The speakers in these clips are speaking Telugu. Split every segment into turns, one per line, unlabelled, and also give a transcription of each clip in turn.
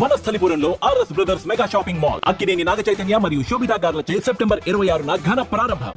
వనస్థలిపురంలో RS brothers mega shopping mall Akkineni Naga Chaitanya మరియు శోభితా గార్లచే సెప్టెంబర్ ఇరవై ఆరున ఘన ప్రారంభం.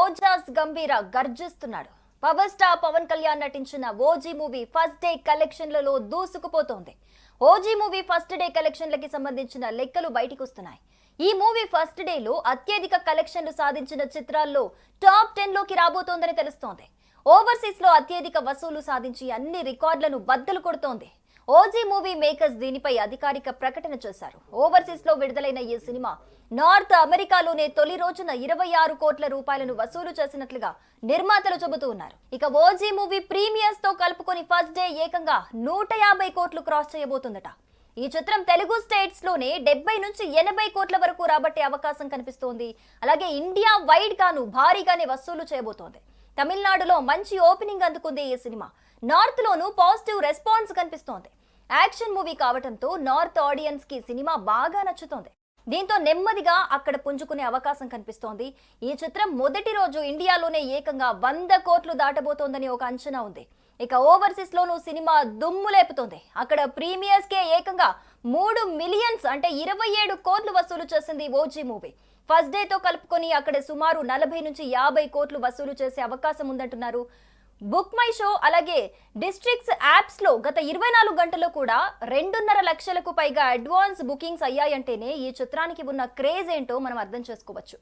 ఓజాస్ గంభీర గర్జిస్తున్నాడు. పవర్ స్టార్ పవన్ కళ్యాణ్ నటించిన ఓజీ మూవీ ఫస్ట్ డే కలెక్షన్లలో దూసుకుపోతోంది. ఓజీ మూవీ ఫస్ట్ డే కలెక్షన్లకి సంబంధించిన లెక్కలు బయటికి వస్తున్నాయి ఈ మూవీ ఫస్ట్ డేలో అత్యధిక కలెక్షన్లు సాధించిన చిత్రాల్లో టాప్ టెన్లోకి రాబోతోందని తెలుస్తోంది. ఓవర్సీస్లో అత్యధిక వసూలు సాధించి అన్ని రికార్డులను బద్దలు కొడుతోంది. ఓజీ మూవీ మేకర్స్ దీనిపై అధికారిక ప్రకటన చేశారు. ఓవర్సీస్లో విడుదలైన ఈ సినిమా నార్త్ అమెరికాలోనే తొలి రోజున ఇరవై ఆరు కోట్ల రూపాయలను వసూలు చేసినట్లుగా నిర్మాతలు చెబుతూ ఉన్నారు. ఇక ఓజీ మూవీ ప్రీమియర్స్తో కలుపుకొని ఫస్ట్ డే ఏకంగా నూట యాభై కోట్లు క్రాస్ చేయబోతుందట. ఈ చిత్రం తెలుగు స్టేట్స్లోనే డెబ్బై నుంచి ఎనభై కోట్ల వరకు రాబట్టే అవకాశం కనిపిస్తోంది. అలాగే ఇండియా వైడ్ గాను భారీగానే వసూలు చేయబోతోంది. తమిళనాడులో మంచి ఓపెనింగ్ అందుకుంది ఈ సినిమా. నార్త్ లోను పాజిటివ్ రెస్పాన్స్ కనిపిస్తోంది. యాక్షన్ మూవీ కావడంతో నార్త్ ఆడియన్స్కి సినిమా బాగా నచ్చుతోంది. దీంతో నెమ్మదిగా అక్కడ పుంజుకునే అవకాశం కనిపిస్తోంది. ఈ చిత్రం మొదటి రోజు ఇండియాలోనే ఏకంగా వంద కోట్లు దాటబోతోందని ఒక అంచనా ఉంది. ఇక ఓవర్సీస్ లోను సినిమా దుమ్ము లేపుతోంది. అక్కడ ప్రీమియర్స్ కే ఏకంగా మూడు మిలియన్స్ అంటే ఇరవై ఏడు కోట్లు వసూలు చేసింది ఓజీ మూవీ. ఫస్ట్ డే తో కలుపుకొని అక్కడ సుమారు నలభై నుంచి యాభై కోట్లు వసూలు చేసే అవకాశం ఉందంటున్నారు బుక్ మై షో అలాగే డిస్ట్రిక్ట్స్ యాప్స్లో గత ఇరవై నాలుగు గంటల్లో కూడా రెండున్నర లక్షలకు పైగా అడ్వాన్స్ బుకింగ్స్ అయ్యాయంటేనే ఈ చిత్రానికి ఉన్న క్రేజ్ ఏంటో మనం అర్థం చేసుకోవచ్చు.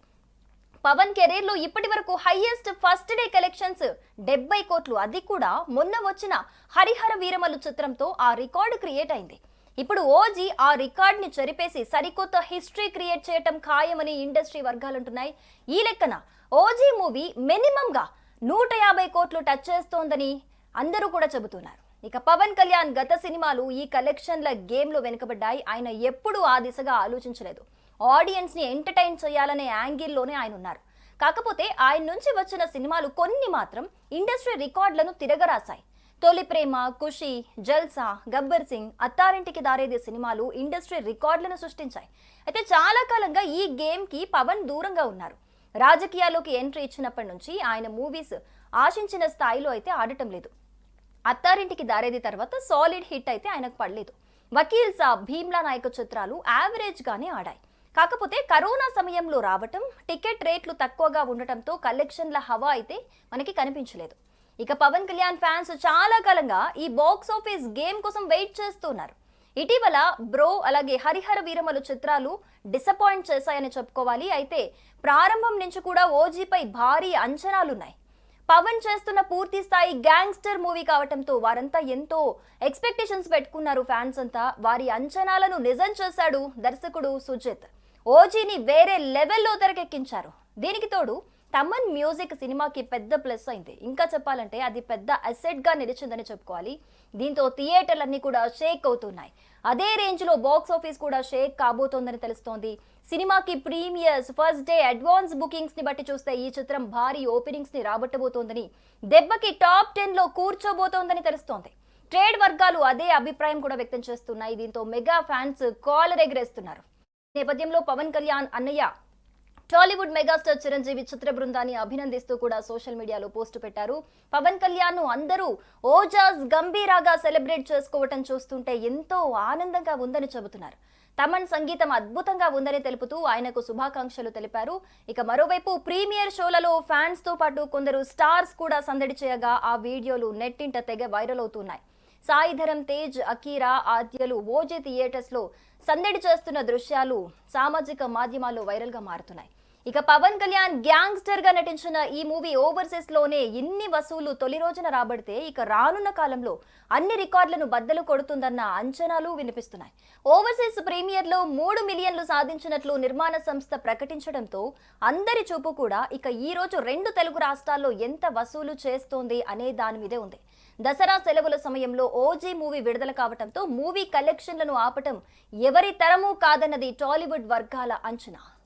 పవన్ కెరీర్లో ఇప్పటి వరకు హైయెస్ట్ ఫస్ట్ డే కలెక్షన్స్ డెబ్బై కోట్లు. అది కూడా మొన్న వచ్చిన హరిహర వీరమల్లు చిత్రంతో ఆ రికార్డు క్రియేట్ అయింది. ఇప్పుడు ఓజీ ఆ రికార్డ్ని చెరిపేసి సరికొత్త హిస్టరీ క్రియేట్ చేయటం ఖాయమని ఇండస్ట్రీ వర్గాలుంటున్నాయి ఈ లెక్కన ఓజీ మూవీ మినిమంగా నూట యాభై కోట్లు టచ్ చేస్తోందని అందరూ కూడా చెబుతున్నారు. ఇక పవన్ కళ్యాణ్ గత సినిమాలు ఈ కలెక్షన్ల గేమ్లో వెనుకబడ్డాయి. ఆయన ఎప్పుడూ ఆ దిశగా ఆలోచించలేదు. ఆడియన్స్ని ఎంటర్టైన్ చేయాలనే యాంగిల్లోనే ఆయన ఉన్నారు. కాకపోతే ఆయన నుంచి వచ్చిన సినిమాలు కొన్ని మాత్రం ఇండస్ట్రీ రికార్డులను తిరగరాశాయి. తొలి ప్రేమ ఖుషి జల్సా గబ్బర్ సింగ్ అత్తారింటికి దారేది సినిమాలు ఇండస్ట్రీ రికార్డులను సృష్టించాయి. అయితే చాలా కాలంగా ఈ గేమ్కి పవన్ దూరంగా ఉన్నారు. రాజకీయాల్లోకి ఎంట్రీ ఇచ్చినప్పటి నుంచి ఆయన మూవీస్ ఆశించిన స్థాయిలో అయితే ఆడటం లేదు. అత్తారింటికి దారేది తర్వాత సాలిడ్ హిట్ అయితే ఆయనకు పడలేదు. వకీల్ సాబ్ భీమ్లా నాయక చిత్రాలు యావరేజ్గానే ఆడాయి. కాకపోతే కరోనా సమయంలో రావటం టికెట్ రేట్లు తక్కువగా ఉండటంతో కలెక్షన్ల హవా అయితే మనకి కనిపించలేదు. ఇక పవన్ కళ్యాణ్ ఫ్యాన్స్ చాలా కాలంగా ఈ బాక్స్ ఆఫీస్ గేమ్ కోసం వెయిట్ చేస్తున్నారు. ఇటీవల బ్రో అలాగే హరిహర వీరమలు చిత్రాలు డిసప్పాయింట్ చేశాయని చెప్పుకోవాలి. అయితే ప్రారంభం నుంచి కూడా ఓజీపై భారీ అంచనాలున్నాయి. పవన్ చేస్తున్న పూర్తి స్థాయి గ్యాంగ్స్టర్ మూవీ కావటంతో వారంతా ఎంతో ఎక్స్పెక్టేషన్స్ పెట్టుకున్నారు ఫ్యాన్స్ అంతా. వారి అంచనాలను నిజం చేశాడు దర్శకుడు సుజిత్. ఓజీని వేరే లెవెల్లో తెరకెక్కించారు. దీనికి తోడు తమన్ మ్యూజిక్ సినిమాకి పెద్ద ప్లస్ అయింది. ఇంకా చెప్పాలంటే అది పెద్ద అసెట్గా నిలిచిందని చెప్పుకోవాలి. దీంతో థియేటర్లన్నీ కూడా షేక్ అవుతున్నాయి. అదే రేంజ్లో బాక్స్ ఆఫీస్ కూడా షేక్ కాబోతోందని తెలుస్తోంది. సినిమాకి ప్రీమియర్స్ ఫస్ట్ డే అడ్వాన్స్ బుకింగ్స్ని బట్టి చూస్తే ఈ చిత్రం భారీ ఓపెనింగ్స్ని రాబట్టబోతోందని దెబ్బకి టాప్ టెన్లో కూర్చోబోతోందని తెలుస్తోంది. ట్రేడ్ వర్గాలు అదే అభిప్రాయం కూడా వ్యక్తం చేస్తున్నాయి. దీంతో మెగా ఫ్యాన్స్ కాలర్ ఎగరేస్తున్నారు నేపథ్యంలో పవన్ కళ్యాణ్ అన్నయ్య టాలీవుడ్ మెగాస్టార్ చిరంజీవి చిత్ర బృందాన్ని అభినందిస్తూ కూడా సోషల్ మీడియాలో పోస్టు పెట్టారు. పవన్ కళ్యాణ్ను అందరూ ఓజాస్ గంభీరాగా సెలబ్రేట్ చేసుకోవటం చూస్తుంటే ఎంతో ఆనందంగా ఉందని చెబుతున్నారు. తమన్ సంగీతం అద్భుతంగా ఉందని తెలుపుతూ ఆయనకు శుభాకాంక్షలు తెలిపారు. ఇక మరోవైపు ప్రీమియర్ షోలలో ఫ్యాన్స్తో పాటు కొందరు స్టార్స్ కూడా సందడి చేయగా ఆ వీడియోలు నెట్టింట తెగ వైరల్ అవుతున్నాయి. సాయిధరం తేజ్ అకీరా ఆద్యలు ఓజే థియేటర్స్లో సందడి చేస్తున్న దృశ్యాలు సామాజిక మాధ్యమాల్లో వైరల్గా మారుతున్నాయి. ఇక పవన్ కళ్యాణ్ గ్యాంగ్స్టర్గా నటించిన ఈ మూవీ ఓవర్సీస్లోనే ఇన్ని వసూలు తొలి రోజున రాబడితే ఇక రానున్న కాలంలో అన్ని రికార్డులను బద్దలు కొడుతుందన్న అంచనాలు వినిపిస్తున్నాయి. ఓవర్సీస్ ప్రీమియర్లో మూడు మిలియన్లు సాధించినట్లు నిర్మాణ సంస్థ ప్రకటించడంతో అందరి చూపు కూడా ఇక ఈ రోజు రెండు తెలుగు రాష్ట్రాల్లో ఎంత వసూలు చేస్తోంది అనే దాని మీదే ఉంది. దసరా సెలవుల సమయంలో ఓజీ మూవీ విడుదల కావడంతో మూవీ కలెక్షన్లను ఆపటం ఎవరి తరమూ కాదన్నది టాలీవుడ్ వర్గాల అంచనా.